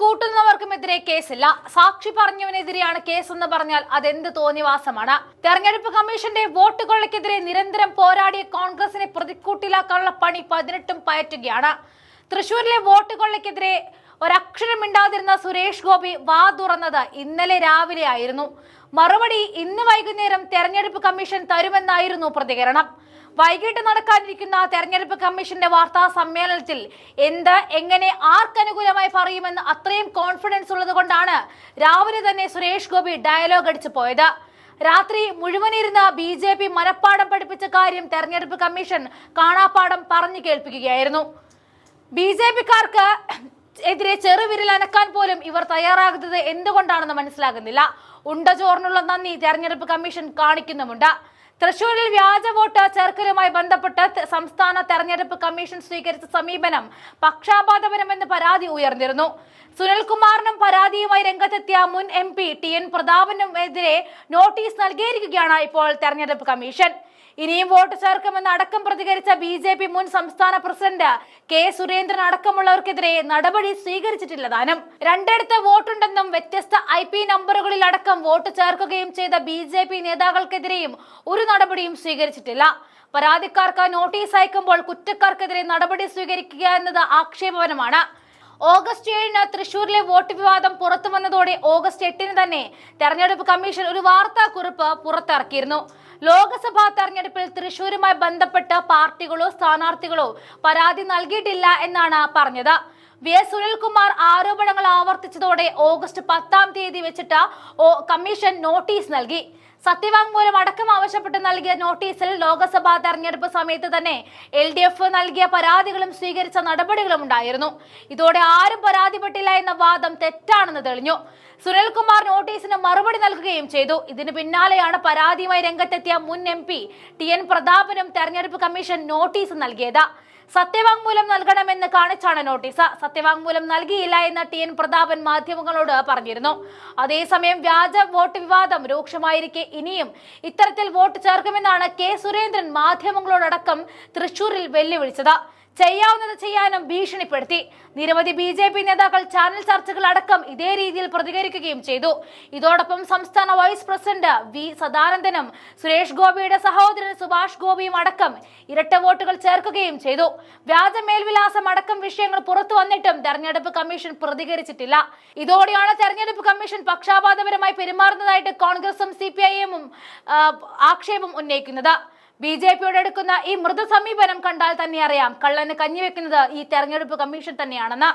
കൂട്ടുന്നവർക്കുമെതിരെ കേസില്ല. സാക്ഷി പറഞ്ഞവനെതിരെയാണ് എന്ന് പറഞ്ഞാൽ അതെന്ത് തോന്നിവാസമാണ്? തെരഞ്ഞെടുപ്പ് കമ്മീഷന്റെ വോട്ട് കൊള്ളയ്ക്കെതിരെ നിരന്തരം പോരാടിയ കോൺഗ്രസിനെ പ്രതിക്കൂട്ടിലാക്കാനുള്ള പണി പതിനെട്ടും പയറ്റുകയാണ്. തൃശൂരിലെ വോട്ട് കൊള്ളയ്ക്കെതിരെ ഒരക്ഷരം മിണ്ടാതിരുന്ന സുരേഷ് ഗോപി വാ തുറന്നത് ഇന്നലെ രാവിലെ ആയിരുന്നു. മറുപടി ഇന്ന് വൈകുന്നേരം തെരഞ്ഞെടുപ്പ് കമ്മീഷൻ തരുമെന്നായിരുന്നു പ്രതികരണം. വൈകിട്ട് നടക്കാനിരിക്കുന്ന തെരഞ്ഞെടുപ്പ് കമ്മീഷന്റെ വാർത്താ സമ്മേളനത്തിൽ എന്ത് എങ്ങനെ ആർക്കനുകൂലമായി പറയുമെന്ന് അത്രയും കോൺഫിഡൻസ് ഉള്ളതുകൊണ്ടാണ് രാവിലെ തന്നെ സുരേഷ് ഗോപി ഡയലോഗ് അടിച്ചു പോയത്. രാത്രി മുഴുവനിരുന്ന ബി ജെ പി മനഃപ്പാടം പഠിപ്പിച്ച കാര്യം തെരഞ്ഞെടുപ്പ് കമ്മീഷൻ കാണാപ്പാടം പറഞ്ഞു കേൾപ്പിക്കുകയായിരുന്നു. ബി ജെ പിക്കാർക്ക് എതിരെ ചെറുവിരൽ അനക്കാൻ പോലും ഇവർ തയ്യാറാകുന്നത് എന്തുകൊണ്ടാണെന്ന് മനസ്സിലാകുന്നില്ല. ഉണ്ട ചോറിനുള്ള നന്ദി തെരഞ്ഞെടുപ്പ് കമ്മീഷൻ കാണിക്കുന്നുമുണ്ട്. തൃശൂരിൽ വ്യാജ വോട്ട് ചേർക്കലുമായി ബന്ധപ്പെട്ട് സംസ്ഥാന തെരഞ്ഞെടുപ്പ് കമ്മീഷൻ സ്വീകരിച്ച സമീപനം പക്ഷാപാതപരമെന്ന് പരാതി ഉയർന്നിരുന്നു. സുനിൽകുമാറിനും പരാതിയുമായി രംഗത്തെത്തിയ മുൻ എം പി ടി എൻ പ്രതാപനും എതിരെ നോട്ടീസ് നൽകിയിരിക്കുകയാണ് ഇപ്പോൾ തെരഞ്ഞെടുപ്പ് കമ്മീഷൻ. ഇനിയും വോട്ട് ചേർക്കുമെന്ന് അടക്കം പ്രതികരിച്ച ബി ജെ പി മുൻ സംസ്ഥാന പ്രസിഡന്റ് കെ സുരേന്ദ്രൻ അടക്കമുള്ളവർക്കെതിരെ നടപടി സ്വീകരിച്ചിട്ടില്ല താനും. രണ്ടിടത്ത് വോട്ടുണ്ടെന്നും വ്യത്യസ്ത ഐ പി നമ്പറുകളിൽ അടക്കം വോട്ട് ചേർക്കുകയും ചെയ്ത ബി ജെ പി നേതാക്കൾക്കെതിരെയും ഒരു നടപടിയും സ്വീകരിച്ചിട്ടില്ല. പരാതിക്കാർക്ക് നോട്ടീസ് അയക്കുമ്പോൾ കുറ്റക്കാർക്കെതിരെ നടപടി സ്വീകരിക്കുക എന്നത് ആക്ഷേപകരമാണ് ഓഗസ്റ്റ് ഏഴിന് തൃശൂരിലെ വോട്ട് വിവാദം പുറത്തു വന്നതോടെ ഓഗസ്റ്റ് എട്ടിന് തന്നെ തെരഞ്ഞെടുപ്പ് കമ്മീഷൻ ഒരു വാർത്താക്കുറിപ്പ് പുറത്തിറക്കിയിരുന്നു. ലോക്സഭാ തെരഞ്ഞെടുപ്പിൽ തൃശൂരുമായി ബന്ധപ്പെട്ട് പാർട്ടികളോ സ്ഥാനാർത്ഥികളോ പരാതി നൽകിയിട്ടില്ല എന്നാണ് പറഞ്ഞത്. വി എസ് സുനിൽകുമാർ ആരോപണങ്ങൾ ആവർത്തിച്ചതോടെ ഓഗസ്റ്റ് പത്താം തീയതി വെച്ചിട്ട് കമ്മീഷൻ നോട്ടീസ് നൽകി. സത്യവാങ്മൂലം അടക്കം ആവശ്യപ്പെട്ട് നൽകിയ നോട്ടീസിൽ ലോക്സഭാ തെരഞ്ഞെടുപ്പ് സമയത്ത് തന്നെ എൽ ഡി എഫ് നൽകിയ പരാതികളും സ്വീകരിച്ച നടപടികളും ഉണ്ടായിരുന്നു. ഇതോടെ ആരും പരാതിപ്പെട്ടില്ല എന്ന വാദം തെറ്റാണെന്ന് തെളിഞ്ഞു. സുനിൽകുമാർ നോട്ടീസിന് മറുപടി നൽകുകയും ചെയ്തു. ഇതിന് പിന്നാലെയാണ് പരാതിയുമായി രംഗത്തെത്തിയ മുൻ എം പി ടി എൻ പ്രതാപനും തെരഞ്ഞെടുപ്പ് കമ്മീഷൻ നോട്ടീസ് നൽകിയത്. സത്യവാങ്മൂലം നൽകണമെന്ന് കാണിച്ചാണ് നോട്ടീസ്. സത്യവാങ്മൂലം നൽകിയില്ല എന്ന് ടി എൻ പ്രതാപൻ മാധ്യമങ്ങളോട് പറഞ്ഞിരുന്നു. അതേസമയം വ്യാജ വോട്ട് വിവാദം രൂക്ഷമായിരിക്കെ ഇനിയും ഇത്തരത്തിൽ വോട്ട് ചേർക്കുമെന്നാണ് കെ സുരേന്ദ്രൻ മാധ്യമങ്ങളോടക്കം തൃശൂരിൽ വെല്ലുവിളിച്ചത്. ചെയ്യാവുന്നത് ചെയ്യാനും ഭീഷണിപ്പെടുത്തി. നിരവധി ബി ജെ പി നേതാക്കൾ ചാനൽ ചർച്ചകൾ അടക്കം ഇതേ രീതിയിൽ പ്രതികരിക്കുകയും ചെയ്തു. ഇതോടൊപ്പം സംസ്ഥാന വൈസ് പ്രസിഡന്റ് വി സദാനന്ദനും സുരേഷ് ഗോപിയുടെ സഹോദരൻ സുഭാഷ് ഗോപിയും അടക്കം ഇരട്ട വോട്ടുകൾ ചേർക്കുകയും ചെയ്തു. വ്യാജ മേൽവിലാസം അടക്കം വിഷയങ്ങൾ പുറത്തു വന്നിട്ടും തെരഞ്ഞെടുപ്പ് കമ്മീഷൻ പ്രതികരിച്ചിട്ടില്ല. ഇതോടെയാണ് തെരഞ്ഞെടുപ്പ് കമ്മീഷൻ പക്ഷാപാതപരമായി പെരുമാറുന്നതായിട്ട് കോൺഗ്രസും സി പി ഐ എമ്മും ആക്ഷേപം ഉന്നയിക്കുന്നത്. ബി ജെ പിയോട് എടുക്കുന്ന ഈ മൃദു സമീപനം കണ്ടാൽ തന്നെ അറിയാം. കള്ളന് കഞ്ഞിവെക്കുന്നത് ഈ തെരഞ്ഞെടുപ്പ് കമ്മീഷൻ തന്നെയാണെന്ന്.